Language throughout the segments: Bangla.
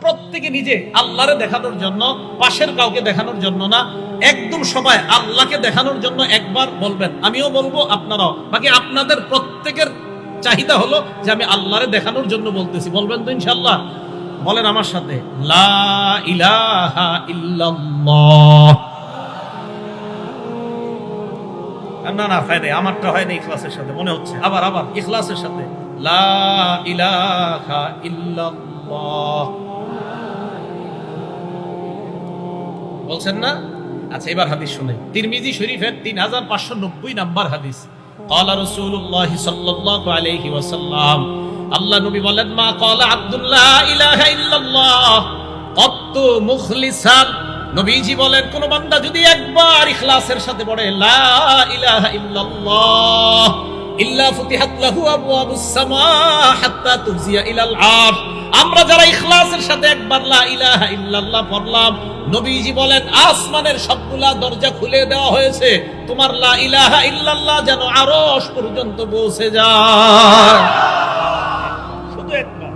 প্রত্যেকে নিজে আল্লাহরে দেখানোর জন্য, পাশের কাউকে দেখানোর জন্য না। একদম সবাই আল্লাহকে দেখানোর জন্য একবার বলবেন। আমিও বলব, আপনারাও। বাকি আপনাদের প্রত্যেকের চাহিদা হলো যে আমি আল্লাহরে দেখানোর জন্য বলতেছি। বলবেন তো ইনশাল্লাহ বলেন আমার সাথে না না ফায়দে আমারটা হয় না ইখলাসের সাথে, মনে হচ্ছে। আবার আবার, ইখলাসের সাথে। লা ইলাহা ইল্লাল্লাহ। বলছেন না আচ্ছা এবার হাদিস শুনে তিরমিজি শরীফের তিন হাজার পাঁচশো নব্বই নাম্বার হাদিস قال رسول الله صلى الله عليه وسلم আল্লাহ নবী বলেন মা قال عبد الله اله الا الله قط مخلصا নবীজি বলেন কোন বান্দা যদি একবার ইখলাসের সাথে পড়ে লা ইলাহা ইল্লাল্লাহ ইল্লা ফুতিহাত লাহু আবওয়াবুস সামা হাত্তা তুজিয়া ইলাল আরশ। আমরা যারা ইখলাসের সাথে একবার লা ইলাহা ইল্লাল্লাহ পড়লাম, নবীজি বলেন, আসমানের সবগুলা দরজা খুলে দেওয়া হয়েছে। তোমার লা ইলাহা ইল্লাল্লাহ যেন আরশ পর্যন্ত পৌঁছে যায়। শুধু একবার।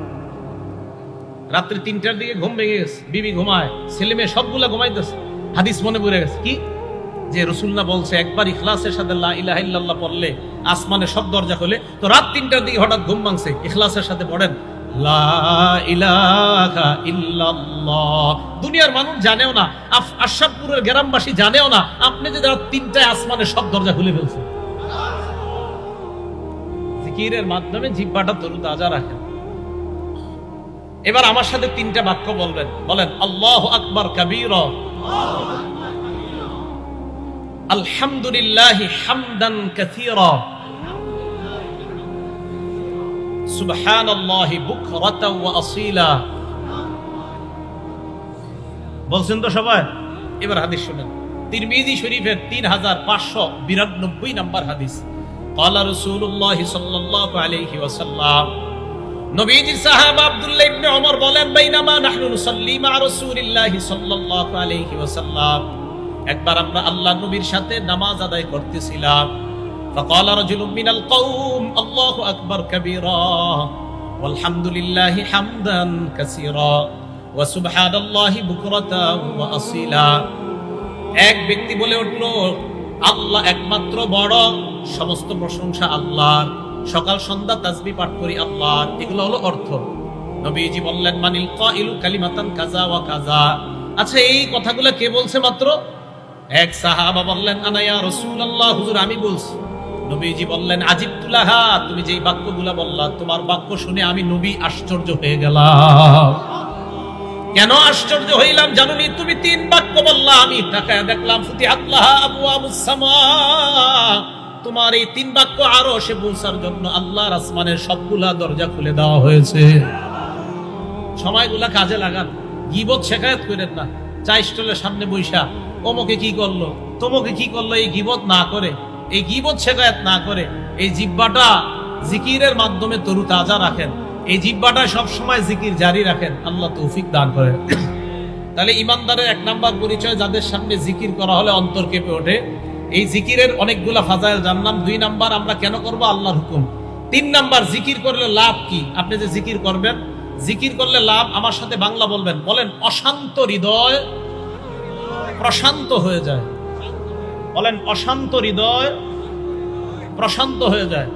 রাত্রি তিনটার দিকে ঘুম ভেঙে গেছে, বিবি ঘুমায়, ছেলে মেয়ে সবগুলা ঘুমাইতেছে। হাদিস মনে পড়ে গেছে, কি? যে রসুল্লাহ বলছে, একবার ইখলাসের সাথে লা ইলাহা ইল্লাল্লাহ পড়লে আসমানে সব দরজা খোলে। তো রাত তিনটার দিকে হঠাৎ ঘুম ভাঙছে। ইখলাসের সাথে পড়েন দুনিয়ার মানুষ জানেও না। আশরাফপুরের গ্রামবাসী জানেও না। আপনি যদি রাত তিনটায় আসমানে সব দরজা খুলে ফেলছেন। জিকিরের মাধ্যমে জিব্বাটা তরু তাজা রাখেন। এবার আমার সাথে তিনটা বাক্য বলবেন। বলেন, আল্লাহ আকবর কবির। আলহামদুলিল্লাহ হামদান কাসীরা সুবহানাল্লাহি বুকরাতাও ওয়া আসীলা বলছেন তো সবাই এবার হাদিস শুনেন তিরমিজি শরীফের তিন হাজার পাঁচশো বিরানব্বই নম্বর হাদিস قال رسول الله صلى الله عليه وسلم নবীজির সাহাবা আব্দুল্লাহ ইবনে ওমর বলেন বাইনামা নাহনু নুসাল্লি মা রাসূলিল্লাহি সাল্লাল্লাহু আলাইহি ওয়াসাল্লাম একবার আমরা আল্লাহ নবীর সাথে নামাজ আদায় করতেছিলাম فقال رجل من القوم الله اكبر كبيرا والحمد لله حمدا كثيرا وسبحان الله بكرة واصيلا এক ব্যক্তি বলে উঠল আল্লাহ একমাত্র বড় সমস্ত প্রশংসা আল্লাহর সকাল সন্ধ্যা তাসবি পাঠ করি আল্লাহর এগুলো হলো অর্থ নবীজি বললেন মানিল কাইলু কালিমাতান কাজা ওয়া কাজা আচ্ছা এই কথাগুলো কে বলছে মাত্র এক সাহাবা বললেন আনায়া রাসূলুল্লাহ, হুজুর, আমি বলছি। নবীজি বললেন আজিবতুল্লাহা তুমি যেই বাক্যগুলো বললা, তোমার বাক্য শুনে আমি নবী আশ্চর্য হয়ে গেলাম। কেন আশ্চর্য হইলাম জানুনি? তুমি তিন বাক্য বললা, আমি তাকায় দেখলাম ফুতি আল্লাহ আবু আবু তোমার এই তিন বাক্য আরও সে পৌঁছার জন্য আল্লাহর আসমানের সবগুলা দরজা খুলে দেওয়া হয়েছে। সময়গুলা কাজে লাগান। গিবত শেখায়ত করেন না। চা স্টলের সামনে বৈশা অমুকে কি করল? তোমাকে কি করল এই গিবত না করে? এই গিবত শেখায়ত না করে? এই জিব্বাটা জিকিরের মাধ্যমে তরু তাজা রাখেন। এই জিব্বাটা সব সময় জিকির জারি রাখেন। আল্লাহ তৌফিক দান করেন। তাহলে ইমানদারের এক নাম্বার পরিচয় যাদের সামনে জিকির করা হলে অন্তর কেঁপে ওঠে, এই জিকিরের অনেকগুলা ফাজাইল জানলাম দুই নাম্বার আমরা কেন করব? আল্লাহর হুকুম। তিন নাম্বার, জিকির করলে লাভ কি? আপনি যে জিকির করবেন, জিকির করলে লাভ, আমার সাথে বাংলা বলবেন, বলেন, অশান্ত হৃদয় প্রশান্ত হয়ে যায়। বলেন অশান্ত হৃদয় প্রশান্ত হয়ে যায়।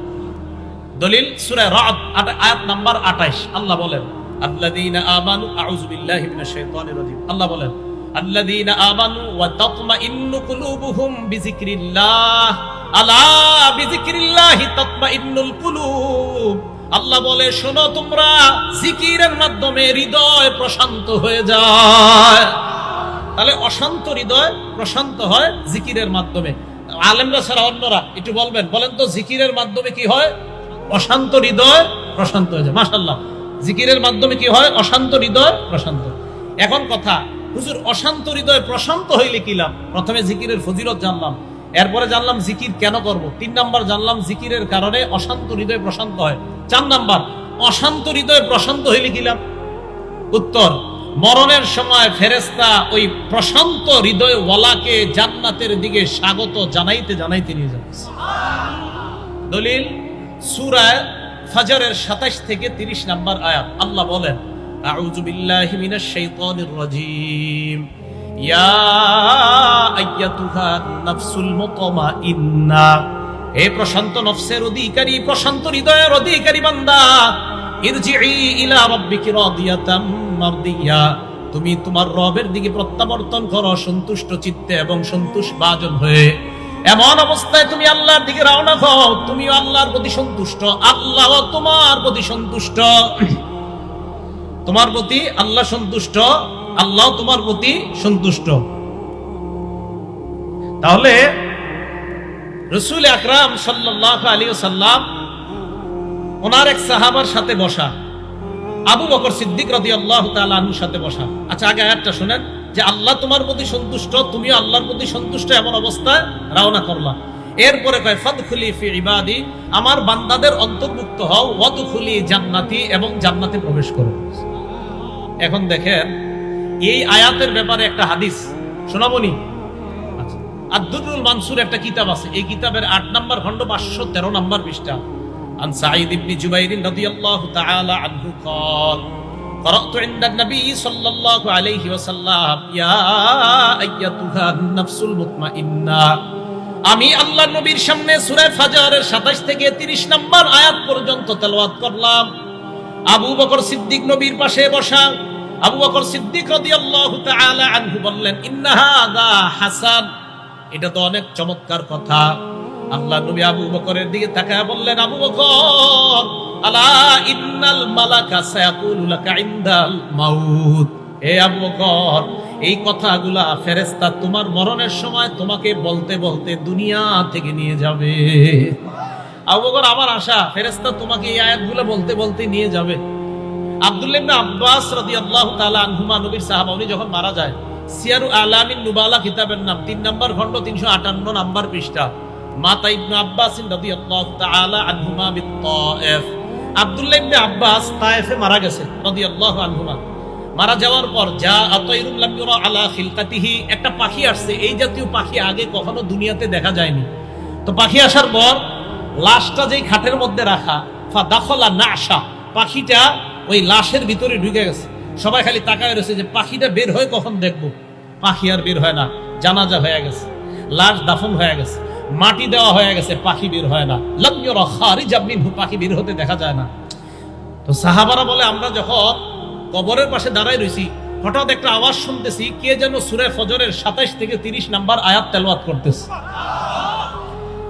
দলিল সুরে আট- আয়াত নাম্বার 28 আল্লাহ বলেন, আল্লাযীনা আমানু, আউযু বিল্লাহি মিনাশ শাইতানির রাজীম। আল্লাহ বলেন, আল্লাযীনা আমানু ওয়া তাতমাইন্নু কুলুবুহুম বিযিকরিল্লাহ। আলা বিযিকরিল্লাহি তাতমাইন্নুল কুলুব। আল্লাহ বলে, শোনো তোমরা জিকিরের মাধ্যমে হৃদয় প্রশান্ত হয়ে যায়। তাহলে অশান্ত হৃদয় প্রশান্ত হয় জিকিরের মাধ্যমে। আলেমরা ছাড়া অন্যরা, একটু বলবেন, বলেন তো জিকিরের মাধ্যমে কি হয়? অশান্ত হৃদয় প্রশান্ত হয়ে যায়। মাসাল্লাহ জিকিরের মাধ্যমে কি হয়? অশান্ত হৃদয় প্রশান্ত। এখন কথা, হুজুর, অশান্ত হৃদয় প্রশান্ত হইলে কি লাভ? প্রথমে জিকিরের ফজিলত জানলাম। এরপরে জানলাম জিকির কেন করব? তিন নাম্বার জানলাম জিকিরের কারণে অশান্ত হৃদয় প্রশান্ত হয়। চার নাম্বার, অশান্ত হৃদয় প্রশান্ত হইলে কি লাভ? উত্তর মরণের সময় ফেরেস্তা ওই প্রশান্ত হৃদয় ওয়ালাকে জান্নাতের দিকে স্বাগত জানাইতে জানাইতে নিয়ে যাবে দলিল সুরায় ফাজরের সাতাশ থেকে তিরিশ নাম্বার আয়াত আল্লাহ বলেন أعوذ بالله من الشيطان الرجيم يا أيتها النفس المطمئنة হে প্রশান্ত নফসের অধিকারী প্রশান্ত হৃদয়ের অধিকারী বান্দা তুমি তোমার রবের দিকে প্রত্যাবর্তন করো, সন্তুষ্ট চিত্তে এবং সন্তুষ্ট বাজন হয়ে। এমন অবস্থায় তুমি আল্লাহর দিকে রওনা হও তুমি আল্লাহর প্রতি সন্তুষ্ট আল্লাহ তোমার প্রতি সন্তুষ্ট। তোমার প্রতি আল্লাহ সন্তুষ্ট, আল্লাহ তোমার প্রতি সন্তুষ্ট। তাহলে রসুল আকরাম সাল্লাহ আলী সাল্লাম ওনার এক সাহাবার সাথে বসা। আবু বকর সিদ্দিক রদি আল্লাহ তালুর সাথে বসা। আচ্ছা আগে আয়াতটা শুনেন যে, আল্লাহ তোমার প্রতি সন্তুষ্ট তুমি আল্লাহর প্রতি সন্তুষ্ট এমন অবস্থায় রওনা করলা। এরপরে কয়, ফাদখুলি ফি ইবাদি, আমার বান্দাদের অন্তর্ভুক্ত হও, ওয়াদখুলি জান্নাতি এবং জান্নাতে প্রবেশ করো। এখন দেখেন, এই আয়াতের ব্যাপারে একটা হাদিস। শোনাবনি? আচ্ছা আব্দুল মানসুর একটা কিতাব আছে। এই কিতাবের আট নম্বর খণ্ড পাঁচশো তেরো নম্বর পৃষ্ঠা। عن سعيد بن جبير رضي الله تعالى عنه قال قرأت عند النبي صلى الله عليه وسلم يا أيتها النفس المطمئنة আমি আল্লাহ নবীর সামনে সূরা ফাজারের 27 থেকে 30 নম্বর আয়াত পর্যন্ত তেলাওয়াত করলাম আবু বকর সিদ্দিক নবীর পাশে বসা আবু বকর সিদ্দিক রাদিয়াল্লাহু তাআলা আনহু বললেন ইন্না হাযা হাসান এটা তো অনেক চমৎকার কথা আল্লাহ নবী আবু বকরের দিকে তাকায় বললেন, আবু বকর, আলা ইন্নাল মালাকা সায়াকুলু লাকা ইনদাল মাউত। হে আবু বকর, এই কথাগুলা ফেরেশতা তোমার মরণের সময় তোমাকে বলতে বলতে দুনিয়া থেকে নিয়ে যাবে। আবু বকর, আমার আশা, ফেরেশতা তোমাকে এই আয়াতগুলো বলতে বলতে নিয়ে যাবে। আব্দুল্লাহ ইবনে আব্বাস রাদিয়াল্লাহু তাআলা আনহুমা, নবীর সাহাবা, উনি যখন মারা যায়, সিয়ারু আলামিন নুবালা কিতাবের নাম, তিন নম্বর খণ্ড তিনশো আটান্ন নম্বর পৃষ্ঠা। মাতা ইবনে আব্বাস রাদিয়াল্লাহু তাআলা আনহুমা বিত্তায়েফ। আব্দুল্লাহ ইবনে আব্বাস তায়েফে মারা গেছে রাদিয়াল্লাহু আনহুমা। মারা যাওয়ার পর যা আতাইরুম লাম ইউরা আলা খিলকাতিহি একটা পাখি আসছে। এই জাতীয় পাখি আগে কখনো দুনিয়াতে দেখা যায়নি। তো পাখি আসার পর, লাশটা যেই খাটের মধ্যে রাখা ফা দাখলা নাশা পাখিটা ওই লাশের ভিতরে ঢুকে গেছে। সবাই খালি তাকায় রয়েছে যে পাখিটা বের হয়ে কখন দেখব? পাখি আর বের হয় না, জানাজা হয়ে গেছে। লাশ দাফন হয়ে গেছে। মাটি দেওয়া হয়ে গেছে পাখি বের হয় না। লম্যর খারিজ মিনহু পাখি বের হতে দেখা যায় না। তো সাহাবারা বলে আমরা যখন কবরের পাশে দাঁড়াই রয়েছি হঠাৎ একটা আওয়াজ শুনতেছি কে যেন সুরে ফজরের সাতাইশ থেকে তিরিশ নাম্বার আয়াত তেলওয়াত করতেছে।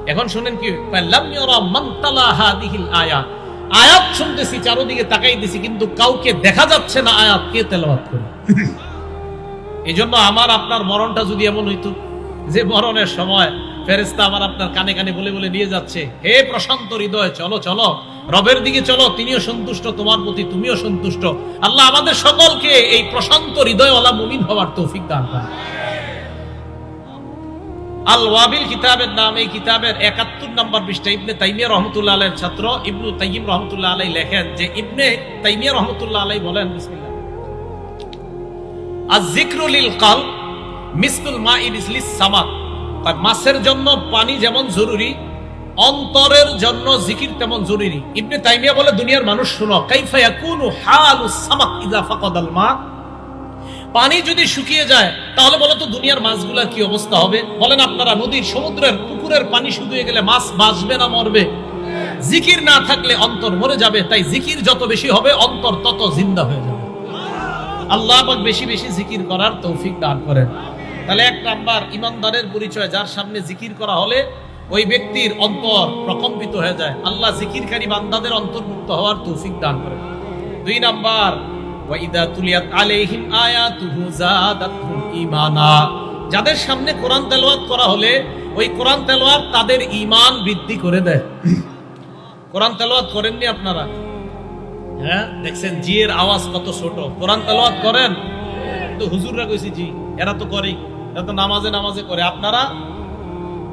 এখন শুনেন কি আয়াত আয়াত শুনতেছি চারোদিকে তাকাই দিছি কিন্তু কাউকে দেখা যাচ্ছে না আয়াত কে তেলাওয়াত করে। এই জন্য আমার আপনার মরণটা যদি এমন হইতো যে মরণের সময় ফেরেস্তা আমার আপনার কানে কানে বলে বলে নিয়ে যাচ্ছে। হে প্রশান্ত হৃদয়, চলো চলো। রবের দিকে চলো, তিনিও সন্তুষ্ট, তোমার প্রতি তুমিও সন্তুষ্ট। আল্লাহ আমাদের সকলকে এই প্রশান্ত হৃদয়ওয়ালা মুমিন হওয়ার তৌফিক দান করে আল ওয়াবিল কিতাবের নাম, এই কিতাবের একাত্তর নম্বর ইবনে তাইমিয়া রহমতুল্লাহ ছাত্র, ইবনু তাইম রহমতুল্লাহ আলাই লেখেন যে, ইবনে তাইমিয়া রহমতুল্লাহ আলাই বলেন আজ জিক্রুলিল কাল মিসকুল মা ইলিস সামাক মাছের জন্য পানি যেমন জরুরি, অন্তরের জন্য জিকির তেমন জরুরি। ইবনে তাইমিয়া বলে, দুনিয়ার মানুষ শুনো, কাইফা ইয়াকুনু হালুস সামাক ইযা ফাকাদাল মা। পানি যদি শুকিয়ে যায়, তাহলে বলো তো দুনিয়ার মাছগুলার কি অবস্থা হবে? বলেন আপনারা, নদীর, সমুদ্রের, পুকুরের পানি শুকিয়ে গেলে মাছ বাঁচবে না মরবে? জিকির না থাকলে অন্তর মরে যাবে, তাই জিকির যত বেশি হবে, অন্তর তত জিন্দা হয়ে যাবে। আল্লাহ বেশি বেশি জিকির করার তৌফিক দান করেন। তাহলে এক নাম্বার ইমানদারের পরিচয়, যার সামনে জিকির করা হলে ওই ব্যক্তির অন্তর প্রকম্পিত হয়ে যায়। আল্লাহ জিকিরকারী বান্দাদের অন্তর্ভুক্ত হওয়ার তৌফিক দান করেন। দুই নাম্বার, ওয়াইদা তুলিয়াত আলাইহিম আয়াতুহু জাদাতহুম ঈমানা। যাদের সামনে কোরআন তেলাওয়াত করা হলে ওই কোরআন তেলাওয়াত তাদের ঈমান বৃদ্ধি করে দেয়। কোরআন তেলাওয়াত করেননি আপনারা? হ্যাঁ দেখছেন জি এর আওয়াজ কত ছোট। কোরআন তেলাওয়াত করেন? তো হুজুররা কইছি জি, এরা তো করেই। যত নামাজে নামাজে করে আপনারা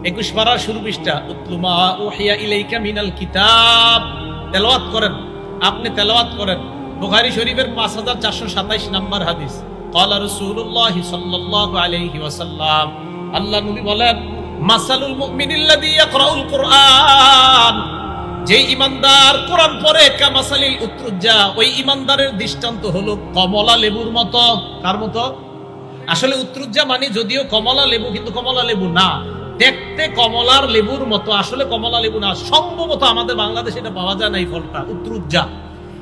একুশ পারার শুরু পৃষ্ঠা, উতলুমা ওহিয়া ইলাইকা মিনাল কিতাব করেন। আপনি তেলাওয়াত করেন। বুখারি শরীফের পাঁচ হাজার চারশো সাতাইশ নাম্বার হাদিস। আল্লাহ নবী বলেন, মাসালুল যে কোরআন। পড়ে, কামাসালিল উত্রুজ্জা ওই ইমানদারের দৃষ্টান্ত হলো কমলা লেবুর মতো। কার মতো? আসলে উত্রুজ্জা মানে যদিও কমলা লেবু, কিন্তু কমলা লেবু না। দেখতে কমলার লেবুর মতো, আসলে কমলা লেবু না। সম্ভবত আমাদের বাংলাদেশে এটা পাওয়া যায় না এই ফলটা, উত্তরুজ্জা।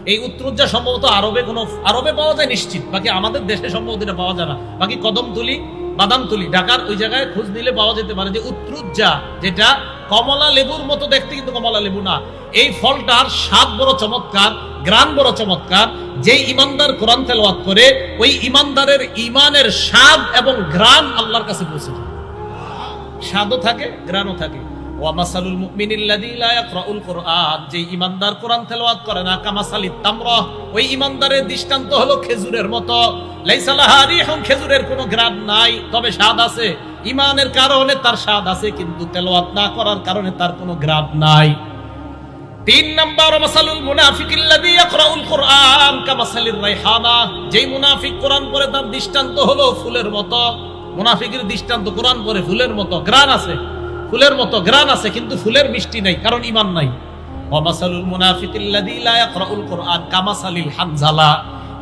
এই উত্তরুজ্জা সম্ভবত আরবে কোনো, আরবে পাওয়া যায় নিশ্চিত। বাকি আমাদের দেশে সম্ভবত এটা পাওয়া যায় না। বাকি কদমতলি, বাদামতলি, ঢাকার ওই জায়গায় খোঁজ নিলে পাওয়া যেতে পারে যে উত্তরুজ্জা, যেটা কমলা লেবুর মতো দেখতে কিন্তু কমলা লেবু না। এই ফলটার স্বাদ বড় চমৎকার। গ্রান বড় চমৎকার। যে ইমানদার কোরআন তেলাওয়াত করে, ওই ইমানদারের ইমানের স্বাদ এবং গ্রান আল্লাহর কাছে পৌঁছে যায়। স্বাদও থাকে গ্রানও থাকে। যে কোরআন। করে না, কামাসালিত ওই দৃষ্টান্ত খেজুরের মতো। খেজুরের কোনো নাই, তবে স্বাদ আছে। কারণে তার স্বাদ আছে, কিন্তু তেলাওয়াত না করার কারণে তার কোনো গ্রান নাই। তিন নাম্বার মাসালুল মুনাফিকিল্লাযী ইয়াকরাউল কুরআন কামাসালির রাইহানা। যেই মুনাফিক কোরআন পড়ে তার দৃষ্টান্ত হলো ফুলের মতো। মুনাফিকের দৃষ্টান্ত কোরআন পড়ে ফুলের মতো। গ্রান আছে। ফুলের মতো গ্রান আছে, কিন্তু ফুলের মিষ্টি নাই, কারণ ইমান নাই। ওয়ামাসালুল মুনাফিকিল্লাযী লা ইয়াকরাউল কুরআন কামাসালিল হানজালা।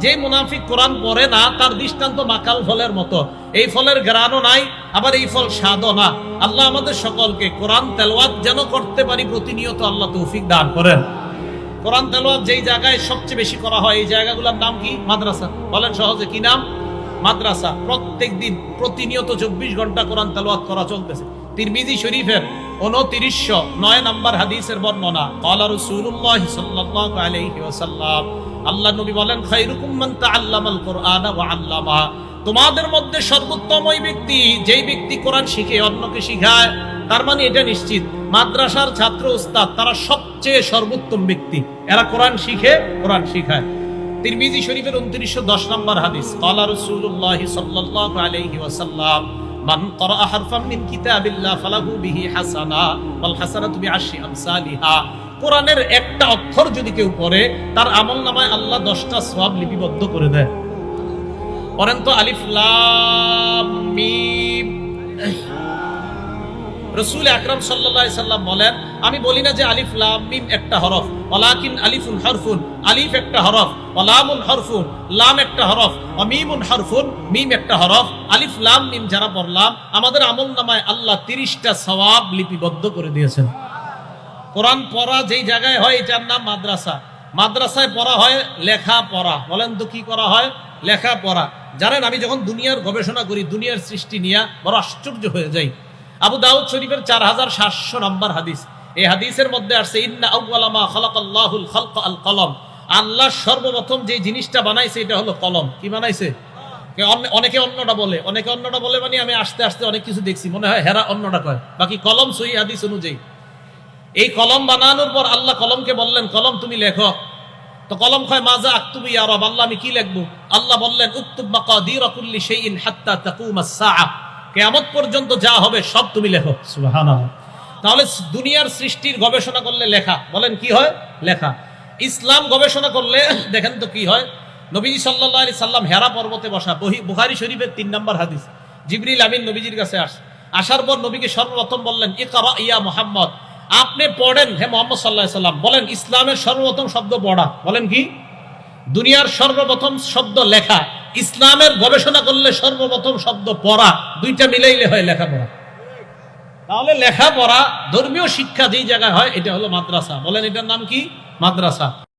যে মুনাফিক কোরআন পড়ে না, তার দৃষ্টান্ত মাকাল ফলের মতো। এই ফলের গ্রানও নাই, আবার এই ফল স্বাদও না। আল্লাহ আমাদের সকলকে কোরআন তেলোয়াত যেন করতে পারি প্রতিনিয়ত আল্লাহ তৌফিক দান করেন। কোরআন তেলোয়াত যেই জায়গায় সবচেয়ে বেশি করা হয়, এই জায়গাগুলোর নাম কি? মাদ্রাসা। বলেন সহজে, কি নাম? মাদ্রাসা। প্রত্যেক দিন প্রতিনিয়ত চব্বিশ ঘণ্টা কোরআন তেলোয়াত করা চলতেছে। তিরমিজি শরীফের উনত্রিশশো নয় নম্বর হাদিসের বর্ণনা, কলা রসুল্লাহ সাল্লাহ আলহি আল্লাহ নবী বলেন আল্লামাল কোরআনা ওয়া আল্লামা। তোমাদের মধ্যে সর্বোত্তম ওই ব্যক্তি, যেই ব্যক্তি কোরআন শিখে অন্যকে শিখায়, তার মানে এটা নিশ্চিত, মাদ্রাসার ছাত্র উস্তাদ, তারা সবচেয়ে সর্বোত্তম ব্যক্তি। এরা কোরআন শিখে, কোরআন শিখায়। তিরমিজি শরীফের উনত্রিশশো দশ নম্বর হাদিস কলা রসুল্লাহ সাল্লাহ আলহি ওয়াসাল্লাম, মান করা হারফাম মিন কিতাবিল্লাহ ফালাহু বিহি হাসানা, ওয়াল হাসানাতু বিআশরি আমসালিহা। কোরআনের একটা অক্ষর যদি কেউ পড়ে, তার আমল নামায় আল্লাহ দশটা সওয়াব লিপিবদ্ধ করে দেয়। পড়েন তো আলিফ রসুল আকরাম সাল্লাল্লাহু সাল্লাম বলেন, আমি বলি না যে আলিফ লাম মিম একটা হরফ, ওয়ালাকিন আলিফুন হরফুন, আলিফ একটা হরফ, ওয়ালামুন হরফুন, লাম একটা হরফ, অমিমুন হরফুন, মিম একটা হরফ, আলিফ লাম মিম যারা পড়লাম, আমাদের আমল নামায় আল্লাহ তিরিশটা সওয়াব লিপিবদ্ধ করে দিয়েছেন। কোরআন পড়া যেই জায়গায় হয়, এটার নাম মাদ্রাসা। মাদ্রাসায় পড়া হয় লেখা পড়া বলেন তো কি করা হয়? লেখা পড়া জানেন, আমি যখন দুনিয়ার গবেষণা করি, দুনিয়ার সৃষ্টি নিয়ে বড় আশ্চর্য হয়ে যাই। আবু দাউদ শরীফের চার হাজার সাতশো নম্বর হাদিস। এই হাদিসের মধ্যে আসছে কলম। আল্লাহ সর্বপ্রথম যে জিনিসটা বানাইছে, এটা হলো কলম। কি বানাইছে? অনেকে অন্যটা বলে। অনেকে অন্যটা বলে মানে আমি আস্তে আস্তে অনেক কিছু দেখছি। মনে হয় হেরা অন্যটা কয়। বাকি কলম সহি হাদিস অনুযায়ী। এই কলম বানানোর পর আল্লাহ কলমকে বললেন কলম তুমি লেখো। তো কলম কয় মাজা আক্তুবি ইয়া রব আল্লাহ আমি কি লিখব? আল্লাহ বললেন উক্তুব মাকাদির কুল্লি শাইইন হাত্তা তাকুমাস সাআ। কিয়ামত পর্যন্ত যা হবে সব তুমি লেখো। সুবহানাল্লাহ। তাহলে দুনিয়ার সৃষ্টির গবেষণা করলে লেখা। বলেন কি হয়? লেখা। ইসলাম গবেষণা করলে দেখেন তো কি হয়? নবীজি সাল্লাল্লাহু আলাইহি সাল্লাম হেরা পর্বতে বসা বহি বুখারী শরীফের তিন নম্বর হাদিস। জিবরিল আমিন নবীজির কাছে আস আসার পর নবীকে সর্বপ্রথম বললেন ইকরা ইয়া মুহাম্মদ। আপনি পড়েন, হে মোহাম্মদ সাল্লাহ সাল্লাম, বলেন ইসলামের সর্বপ্রথম শব্দ পড়া, বলেন কি? দুনিয়ার সর্বপ্রথম শব্দ লেখা, ইসলামের গবেষণা করলে সর্বপ্রথম শব্দ পড়া, দুইটা মিলাইলে হয় লেখাপড়া। তাহলে লেখাপড়া ধর্মীয় শিক্ষা যেই জায়গায় হয়, এটা হলো মাদ্রাসা। বলেন এটার নাম কি? মাদ্রাসা।